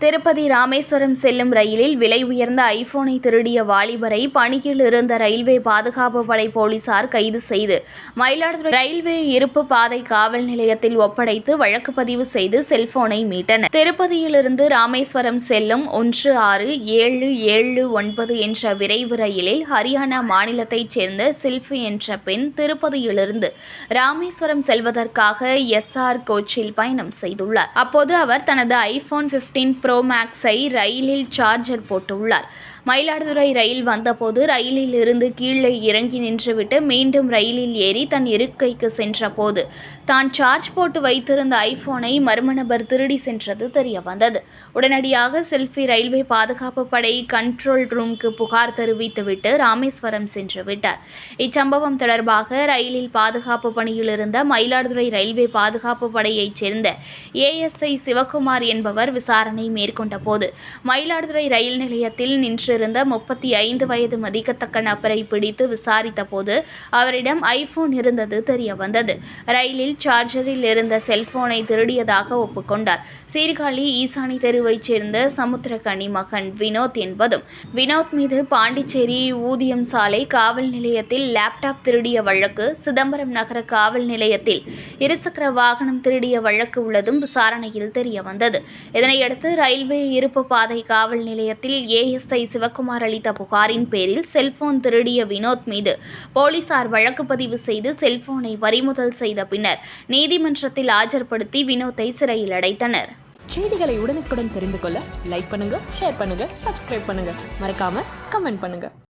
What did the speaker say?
திருப்பதி ராமேஸ்வரம் செல்லும் ரயிலில் விலை உயர்ந்த ஐபோனை திருடிய வாலிபரை பணியில் இருந்த ரயில்வே பாதுகாப்பு படை போலீசார் கைது செய்து மயிலாடுதுறை ரயில்வே இருப்பு பாதை காவல் நிலையத்தில் ஒப்படைத்து வழக்கு பதிவு செய்து செல்போனை மீட்டனர். திருப்பதியிலிருந்து ராமேஸ்வரம் செல்லும் ஒன்று ஆறு ஏழு ஏழு ஒன்பது என்ற விரைவு ரயிலில் ஹரியானா மாநிலத்தைச் சேர்ந்த சில்ஃபி என்ற பெண் திருப்பதியிலிருந்து ராமேஸ்வரம் செல்வதற்காக எஸ்ஆர் கோச்சில் பயணம் செய்துள்ளார். அப்போது அவர் தனது ஐபோன் 15 ப்ரோ மேக்ஸை ரயிலில் சார்ஜர் போட்டுள்ளார். மயிலாடுதுறை ரயில் வந்தபோது ரயிலில் இருந்து கீழே இறங்கி நின்றுவிட்டு மீண்டும் ரயிலில் ஏறி தன் இருக்கைக்கு சென்றபோது தான் சார்ஜ் போட்டு வைத்திருந்த ஐபோனை மர்ம நபர் திருடி சென்றது தெரிய வந்தது உடனடியாக செல்ஃபி ரயில்வே பாதுகாப்பு படை கண்ட்ரோல் ரூமுக்கு புகார் தெரிவித்துவிட்டு ராமேஸ்வரம் சென்று விட்டார். இச்சம்பவம் தொடர்பாக ரயிலில் பாதுகாப்பு பணியில் இருந்த மயிலாடுதுறை ரயில்வே பாதுகாப்பு படையைச் சேர்ந்த ஏஎஸ்ஐ சிவகுமார் என்பவர் விசாரணை மேற்கொண்ட போது மயிலாடுதுறை ரயில் நிலையத்தில் நின்று நின்றிருந்த முப்பத்தி ஐந்து வயது மதிக்கத்தக்க நபரை பிடித்து விசாரித்த போது அவரிடம் ஐபோன் இருந்தது தெரிய வந்தது. ரயிலில் சார்ஜரில் இருந்த செல்போனை திருடியதாக ஒப்புக்கொண்டார். சீர்காழி ஈசானி தெருவைச் சேர்ந்த சமுத்திரகனி மகன் வினோத் என்பதும் வினோத் மீது பாண்டிச்சேரி ஊதியம் சாலை காவல் நிலையத்தில் லேப்டாப் திருடிய வழக்கு சிதம்பரம் நகர காவல் நிலையத்தில் இருசக்கர வாகனம் திருடிய வழக்கு உள்ளதும் விசாரணையில் தெரிய வந்தது. இதனையடுத்து ரயில்வே இருப்பு பாதை காவல் நிலையத்தில் ஏஎஸ்ஐ சிவ சிவக்குமார் அளித்த புகாரின் பேரில் செல்போன் திருடிய வினோத் மீது போலீசார் வழக்கு பதிவு செய்து செல்போனை பறிமுதல் செய்த பின்னர் நீதிமன்றத்தில் ஆஜர்படுத்தி வினோத்தை சிறையில் அடைத்தனர். செய்திகளை உடனுக்குடன் தெரிந்து கொள்ள லைக் பண்ணுங்க ஷேர் பண்ணுங்க சப்ஸ்கிரைப் பண்ணுங்க. மறக்காம கமெண்ட் பண்ணுங்க.